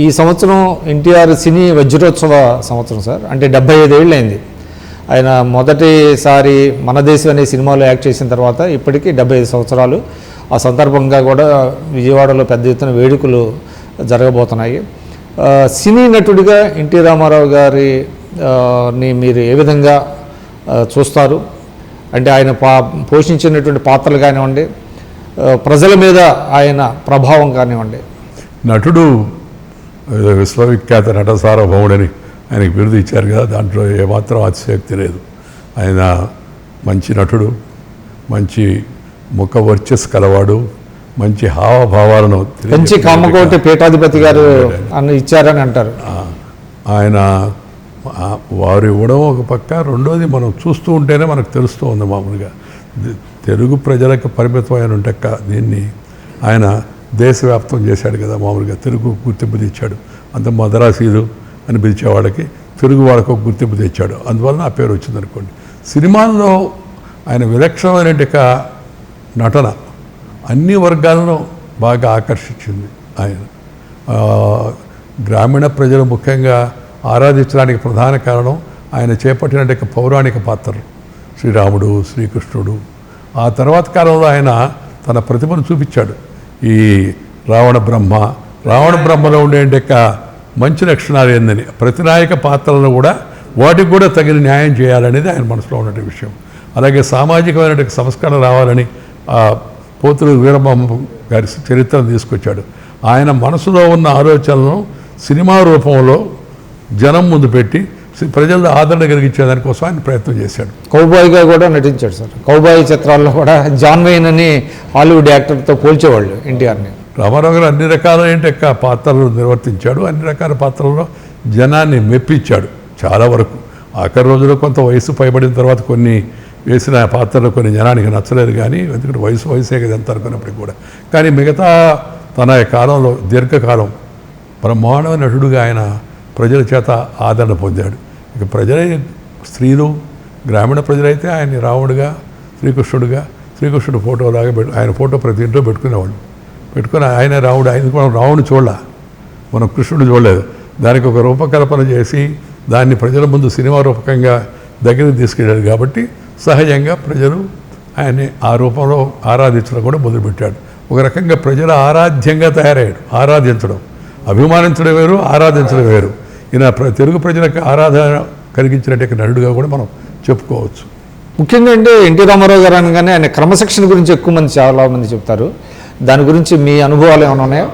ఈ సంవత్సరం ఎన్టీఆర్ సినీ వజ్రోత్సవ సంవత్సరం సార్. అంటే డెబ్బై ఐదేళ్ళు అయింది ఆయన మొదటిసారి మన దేశం అనే సినిమాలో యాక్ట్ చేసిన తర్వాత ఇప్పటికీ డెబ్బై ఐదు సంవత్సరాలు. ఆ సందర్భంగా కూడా విజయవాడలో పెద్ద ఎత్తున వేడుకలు జరగబోతున్నాయి. సినీ నటుడిగా ఎన్టీ రామారావు గారి ని మీరు ఏ విధంగా చూస్తారు? అంటే ఆయన పా పోషించినటువంటి పాత్రలు కానివ్వండి ప్రజల మీద ఆయన ప్రభావం కానివ్వండి. నటుడు విశ్వవిఖ్యాత నట సార్వభౌముడని ఆయనకి బిరుదు ఇచ్చారు కదా దాంట్లో ఏమాత్రం అతిశయోక్తి లేదు. ఆయన మంచి నటుడు మంచి ముఖ వర్చస్ కలవాడు మంచి హావభావాలను తెలియజెప్పే కామకోటి పీఠాధిపతి గారు ఇచ్చారని అంటారు. ఆయన వారు ఇవ్వడం ఒక పక్క రెండోది మనం చూస్తూ ఉంటేనే మనకు తెలుస్తూ ఉంది మామూలుగా. తెలుగు ప్రజలకు పరిమితమైన ఉంటక్క దీన్ని ఆయన దేశవ్యాప్తం చేశాడు కదా మామూలుగా. తెలుగు గుర్తింపు తెచ్చాడు. అంత మద్రాసీలు అని పిలిచేవాళ్ళకి తెలుగు వాళ్ళకు ఒక గుర్తింపు తెచ్చాడు. అందువలన ఆ పేరు వచ్చింది అనుకోండి. సినిమాల్లో ఆయన విలక్షణమైన నటన అన్ని వర్గాలను బాగా ఆకర్షించింది ఆయన. గ్రామీణ ప్రజలు ముఖ్యంగా ఆరాధించడానికి ప్రధాన కారణం ఆయన చేపట్టినటువంటి పౌరాణిక పాత్రలు. శ్రీరాముడు శ్రీకృష్ణుడు. ఆ తర్వాత కాలంలో ఆయన తన ప్రతిభను చూపించాడు. ఈ రావణ బ్రహ్మ. రావణ బ్రహ్మలో ఉండే మంచి లక్షణాలు ఏందని? ప్రతినాయక పాత్రలను కూడా వాటికి కూడా తగిన న్యాయం చేయాలనేది ఆయన మనసులో ఉన్నటువంటి విషయం. అలాగే సామాజికమైన సంస్కరణ రావాలని పోతులు వీరబ్రహ్మ గారి చరిత్రను తీసుకొచ్చాడు. ఆయన మనసులో ఉన్న ఆలోచనలను సినిమా రూపంలో జనం ముందు పెట్టి ప్రజల్లో ఆదరణ కలిగించే దానికోసం ఆయన ప్రయత్నం చేశాడు. కౌబాయ్గా కూడా నటించాడు సార్. కౌబాయ్ చిత్రాల్లో కూడా జాన్ వెయిన్ అని హాలీవుడ్ యాక్టర్తో పోల్చేవాళ్ళు ఎన్టీఆర్ని. రామారావు గారు అన్ని రకాలైన పాత్రలు నిర్వర్తించాడు అన్ని రకాల పాత్రల్లో జనాన్ని మెప్పించాడు చాలా వరకు. ఆఖరి రోజుల్లో కొంత వయసు పైబడిన తర్వాత కొన్ని వేసిన పాత్రలు కొన్ని జనానికి నచ్చలేదు కానీ ఎందుకంటే వయసు వయసే కదా ఎంత అనుకున్నప్పటికీ కూడా. కానీ మిగతా తన కాలంలో దీర్ఘకాలం బ్రహ్మాండమైన నటుడుగా ఆయన ప్రజల చేత ఆదరణ పొందాడు. ఇక ప్రజలే స్త్రీలు గ్రామీణ ప్రజలైతే ఆయన్ని రాముడుగా శ్రీకృష్ణుడుగా శ్రీకృష్ణుడు ఫోటోలాగా పెట్టు ఆయన ఫోటో ప్రతి ఇంట్లో పెట్టుకునేవాళ్ళు. పెట్టుకుని ఆయన రాముడు ఆయన మనం రాముడు చూడలే. మనం కృష్ణుడు చూడలేదు. దానికి ఒక రూపకల్పన చేసి దాన్ని ప్రజల ముందు సినిమా రూపకంగా దగ్గరికి తీసుకెళ్ళాడు కాబట్టి సహజంగా ప్రజలు ఆయన్ని ఆ రూపంలో ఆరాధించడం కూడా మొదలుపెట్టాడు. ఒక రకంగా ప్రజల ఆరాధ్యంగా తయారయ్యాడు. ఆరాధించడం. అభిమానించడం వేరు ఆరాధించడం వేరు. ఈయన తెలుగు ప్రజలకు ఆరాధన కలిగించినట్టు నటుడుగా కూడా మనం చెప్పుకోవచ్చు. ముఖ్యంగా అంటే ఎన్టీ రామారావు గారు అనగానే ఆయన క్రమశిక్షణ గురించి ఎక్కువ మంది చాలా మంది చెప్తారు. దాని గురించి మీ అనుభవాలు ఏమైనా ఉన్నాయా?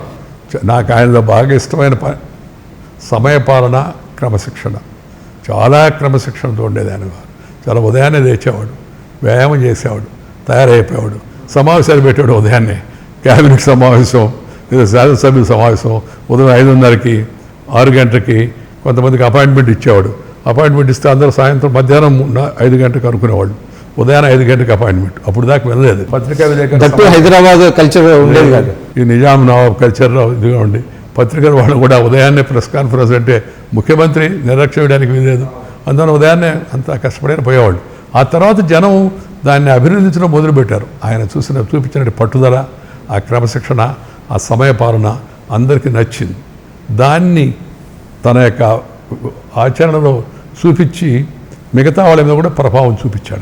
నాకు ఆయనలో బాగా ఇష్టమైన ప సమయపాలన క్రమశిక్షణ. చాలా క్రమశిక్షణతో ఉండేది ఆయన. చాలా ఉదయాన్నే లేచేవాడు వ్యాయామం చేసేవాడు తయారైపోయేవాడు. సమావేశాలు పెట్టాడు ఉదయాన్నే. క్యాబినెట్ సమావేశం లేదా శాసనసభ్యుల సమావేశం ఉదయం ఐదున్నరకి ఆరు గంటలకి కొంతమందికి అపాయింట్మెంట్ ఇచ్చేవాడు. అపాయింట్మెంట్ ఇస్తే అందరూ సాయంత్రం మధ్యాహ్నం ఐదు గంటలకు అనుకునేవాళ్ళు. ఉదయాన్నే ఐదు గంటలకు అపాయింట్మెంట్. అప్పుడు దాకా వెళ్ళలేదు. పత్రికా విలేకరుల దట్టు హైదరాబాద్ కల్చర్ ఉండేది కాదు. ఈ నిజాం నవాబ్ కల్చర్లో ఇదిగా ఉండి పత్రికల వాళ్ళు కూడా ఉదయాన్నే ప్రెస్ కాన్ఫరెన్స్ అంటే ముఖ్యమంత్రి నిర్లక్ష్యం చేయడానికి వీలేదు అందువల్ల ఉదయాన్నే అంత కష్టపడిన పోయేవాళ్ళు. ఆ తర్వాత జనం దాన్ని అభినందించడం మొదలుపెట్టారు. ఆయన చూసిన చూపించిన పట్టుదల ఆ క్రమశిక్షణ ఆ సమయపాలన అందరికీ నచ్చింది. దాన్ని తన యొక్క ఆచరణలో చూపించి మిగతా వాళ్ళ మీద కూడా ప్రభావం చూపించాడు.